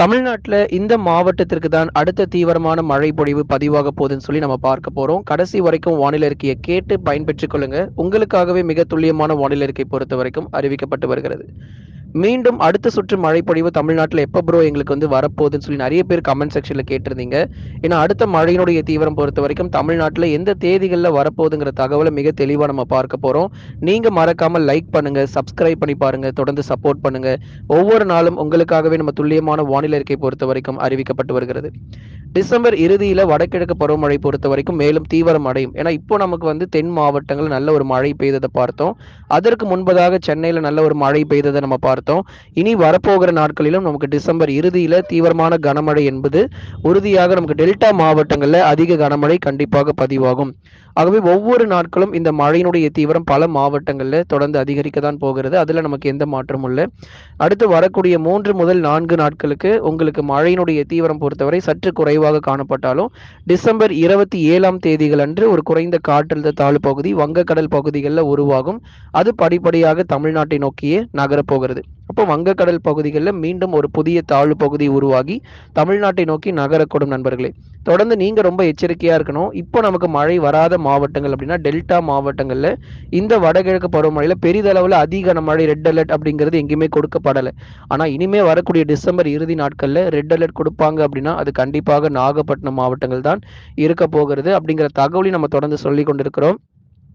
தமிழ்நாட்டில் இந்த மாவட்டத்திற்கு தான் அடுத்த தீவிரமான மழை பொழிவு பதிவாக போகுதுன்னு சொல்லி நம்ம பார்க்க போறோம். கடைசி வரைக்கும் வானிலை அறிக்கையை கேட்டு பயன்பெற்றுக் கொள்ளுங்க. உங்களுக்காகவே மிக துல்லியமான வானிலை அறிக்கை பொறுத்த வரைக்கும் அறிவிக்கப்பட்டு வருகிறது. மீண்டும் அடுத்த சுற்று மழைப்பொழிவு தமிழ்நாட்டில் எப்போ ப்ரோ எங்களுக்கு வந்து வரப்போகுதுன்னு சொல்லி நிறைய பேர் கமெண்ட் செக்ஷனில் கேட்டிருந்தீங்க. ஏன்னா அடுத்த மழையினுடைய தீவிரம் பொறுத்த வரைக்கும் தமிழ்நாட்டில் எந்த தேதிகளில் வரப்போகுதுங்கிற தகவலை மிக தெளிவாக நம்ம பார்க்க போகிறோம் நீங்கள் மறக்காமல் லைக் பண்ணுங்கள் சப்ஸ்கிரைப் பண்ணி பாருங்கள் தொடர்ந்து சப்போர்ட் பண்ணுங்கள் ஒவ்வொரு நாளும் உங்களுக்காகவே நம்ம துல்லியமான வானிலை அறிக்கை பொறுத்த வரைக்கும் அறிவிக்கப்பட்டு வருகிறது. டிசம்பர் இறுதியில் வடகிழக்கு பருவமழை பொறுத்த வரைக்கும் மேலும் தீவிரம் அடையும். ஏன்னா இப்போ நமக்கு வந்து தென் மாவட்டங்கள் நல்ல ஒரு மழை பெய்ததை பார்த்தோம். அதற்கு முன்பதாக சென்னையில் நல்ல ஒரு மழை பெய்ததை நம்ம பார்த்தோம். இனி வரப்போகிற நாட்களிலும் நமக்கு டிசம்பர் இறுதியில் தீவிரமான கனமழை என்பது உறுதியாக நமக்கு டெல்டா மாவட்டங்களில் அதிக கனமழை கண்டிப்பாக பதிவாகும். ஆகவே ஒவ்வொரு நாட்களும் இந்த மழையினுடைய தீவிரம் பல மாவட்டங்களில் தொடர்ந்து அதிகரிக்க தான் போகிறது. அதில் நமக்கு எந்த மாற்றமும் இல்லை. அடுத்து வரக்கூடிய மூன்று முதல் நான்கு நாட்களுக்கு உங்களுக்கு மழையினுடைய தீவிரம் பொறுத்தவரை சற்று குறைவாக காணப்பட்டாலும் டிசம்பர் இருபத்தி ஏழாம் தேதிகள் அன்று ஒரு குறைந்த காற்றழுத்த தாழ்வு பகுதி வங்கக்கடல் பகுதிகளில் உருவாகும். அது படிப்படியாக தமிழ்நாட்டை நோக்கியே நகரப்போகிறது அப்போ வங்கக்கடல் பகுதிகளில் மீண்டும் ஒரு புதிய தாழ்வு பகுதி உருவாகி தமிழ்நாட்டை நோக்கி நகரக்கூடும் நண்பர்களே. தொடர்ந்து நீங்க ரொம்ப எச்சரிக்கையா இருக்கணும். இப்போ நமக்கு மழை வராத மாவட்டங்கள் அப்படின்னா டெல்டா மாவட்டங்கள்ல இந்த வடகிழக்கு பருவமழையில பெரிதளவில் அதிக மழை ரெட் அலர்ட் அப்படிங்கிறது எங்கேயுமே கொடுக்கப்படலை. ஆனா இனிமே வரக்கூடிய டிசம்பர் இறுதி நாட்கள்ல ரெட் அலர்ட் கொடுப்பாங்க அப்படின்னா அது கண்டிப்பாக நாகப்பட்டினம் மாவட்டங்கள் தான் இருக்க போகிறது அப்படிங்கிற தகவலையும் நம்ம தொடர்ந்து சொல்லி கொண்டிருக்கிறோம்.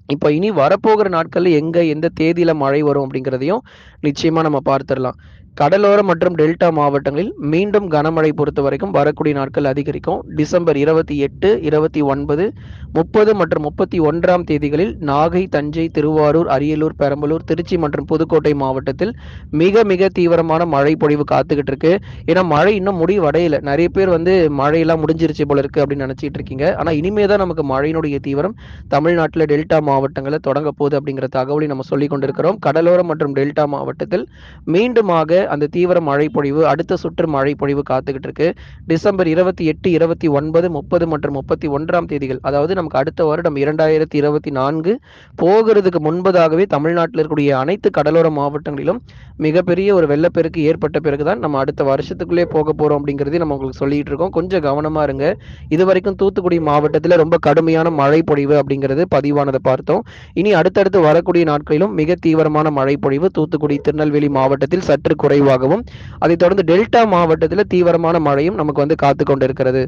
இப்போ இனி வரப்போகிற நாட்களில் எங்கே எந்த தேதியில் மழை வரும் அப்படிங்கிறதையும் நிச்சயமாக நம்ம பார்த்துடலாம். கடலோர மற்றும் டெல்டா மாவட்டங்களில் மீண்டும் கனமழை பொறுத்த வரைக்கும் வரக்கூடிய நாட்கள் அதிகரிக்கும். டிசம்பர் இருபத்தி எட்டு இருபத்தி ஒன்பது முப்பது மற்றும் முப்பத்தி ஒன்றாம் தேதிகளில் நாகை தஞ்சை திருவாரூர் அரியலூர் பெரம்பலூர் திருச்சி மற்றும் புதுக்கோட்டை மாவட்டத்தில் மிக மிக தீவிரமான மழை பொழிவு காத்துக்கிட்டு இருக்கு. ஏன்னா மழை இன்னும் முடிவடையல. நிறைய பேர் வந்து மழையெல்லாம் முடிஞ்சிருச்சு போல இருக்கு அப்படின்னு நினைச்சிட்டு இருக்கீங்க. ஆனா இனிமே தான் நமக்கு மழையினுடைய தீவிரம் தமிழ்நாட்டில் டெல்டா மாவட்டங்களை தொடங்க போகுது அப்படிங்கிற தகவலை நம்ம சொல்லிக் கொண்டிருக்கிறோம். கடலோரம் மற்றும் டெல்டா மாவட்டத்தில் மீண்டுமாக அந்த தீவிர மழைப்பொழிவு அடுத்த சுற்று மழைப்பொழிவு காத்துக்கிட்டு இருக்கு டிசம்பர் இருபத்தி எட்டு இருபத்தி ஒன்பது முப்பது மற்றும் முப்பத்தி ஒன்றாம் தேதிகள் அதாவது நமக்கு அடுத்த வருடம் இரண்டாயிரத்தி இருபத்தி நான்கு போகிறதுக்கு முன்பதாகவே தமிழ்நாட்டில் இருக்கக்கூடிய அனைத்து கடலோர மாவட்டங்களிலும் மிகப்பெரிய ஒரு வெள்ளப்பெருக்கு ஏற்பட்ட பிறகுதான் நம்ம அடுத்த வருஷத்துக்குள்ளே போக போறோம் அப்படிங்கிறதையும் நம்ம உங்களுக்கு சொல்லிட்டு இருக்கோம். கொஞ்சம் கவனமா இருங்க. இது வரைக்கும் தூத்துக்குடி மாவட்டத்தில் ரொம்ப கடுமையான மழை பொழிவு அப்படிங்கிறது பதிவானதை பார்த்தோம். இனி அடுத்தடுத்து வரக்கூடிய நாட்களிலும் மிக தீவிரமான மழை பொழிவு தூத்துக்குடி திருநெல்வேலி மாவட்டத்தில் சற்று குறைவாகவும் அதைத் தொடர்ந்து டெல்டா மாவட்டத்தில் தீவிரமான மழையும் நமக்கு வந்து காத்து கொண்டிருக்கிறது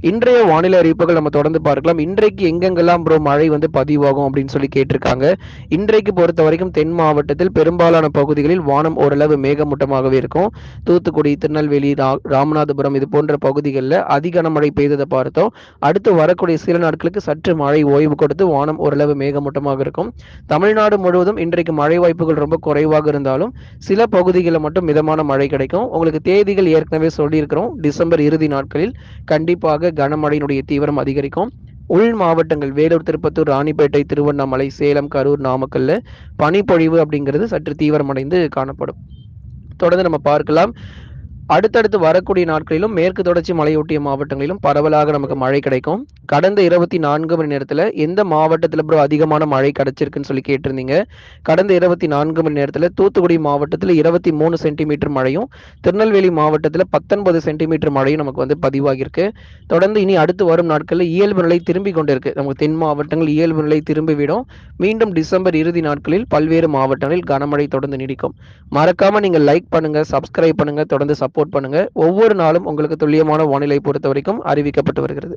இன்றைய வானிலை அறிவிப்புகள் நம்ம தொடர்ந்து பார்க்கலாம். இன்றைக்கு எங்கெங்கெல்லாம் ப்ரோ மழை வந்து பதிவாகும் அப்படின்னு சொல்லி கேட்டிருக்காங்க. இன்றைக்கு பொறுத்த வரைக்கும் தென் மாவட்டத்தில் பெரும்பாலான பகுதிகளில் வானம் ஓரளவு மேகமூட்டமாகவே இருக்கும். தூத்துக்குடி திருநெல்வேலி ரா- ராமநாதபுரம் இது போன்ற பகுதிகளில் அதிக மழை பெய்ததை பார்த்தோம். அடுத்து வரக்கூடிய சில நாட்களுக்கு சற்று மழை ஓய்வு கொடுத்து வானம் ஓரளவு மேகமூட்டமாக இருக்கும். தமிழ்நாடு முழுவதும் இன்றைக்கு மழை வாய்ப்புகள் ரொம்ப குறைவாக இருந்தாலும் சில பகுதிகளில் மட்டும் மிதமான மழை கிடைக்கும். உங்களுக்கு தேதிகள் ஏற்கனவே சொல்லியிருக்கிறோம். டிசம்பர் இறுதி நாட்களில் கண்டிப்பாக கனமழையினுடைய தீவிரம் அதிகரிக்கும். உள் மாவட்டங்கள் வேலூர் திருப்பத்தூர் ராணிப்பேட்டை திருவண்ணாமலை சேலம் கரூர் நாமக்கல்ல பனிப்பொழிவு அப்படிங்கிறது சற்று தீவிரமடைந்து காணப்படும். தொடர்ந்து நம்ம பார்க்கலாம். அடுத்தடுத்து வரக்கூடிய நாட்களிலும் மேற்கு தொடர்ச்சி மலையொட்டிய மாவட்டங்களிலும் பரவலாக நமக்கு மழை கிடைக்கும். கடந்த இருபத்தி நான்கு மணி நேரத்தில் எந்த மாவட்டத்தில் ப்ரோ அதிகமான மழை கிடைச்சிருக்குன்னு சொல்லி கேட்டிருந்தீங்க? கடந்த இருபத்தி நான்கு மணி நேரத்தில் தூத்துக்குடி மாவட்டத்தில் இருபத்தி மூணு சென்டிமீட்டர் மழையும் திருநெல்வேலி மாவட்டத்தில் பத்தொன்பது சென்டிமீட்டர் மழையும் நமக்கு வந்து பதிவாகியிருக்கு. தொடர்ந்து இனி அடுத்து வரும் நாட்களில் இயல்பு நிலை திரும்பி கொண்டிருக்கு. நமக்கு தென் மாவட்டங்கள் இயல்பு நிலை திரும்பிவிடும். மீண்டும் டிசம்பர் இறுதி நாட்களில் பல்வேறு மாவட்டங்களில் கனமழை தொடர்ந்து நீடிக்கும். மறக்காம நீங்கள் லைக் பண்ணுங்க சப்ஸ்கிரைப் பண்ணுங்க. தொடர்ந்து சப்போர்ட் பண்ணுங்க. ஒவ்வொரு நாளும் உங்களுக்கு துல்லியமான வானிலை பொறுத்த வரைக்கும் அறிவிக்கப்பட்டு வருகிறது.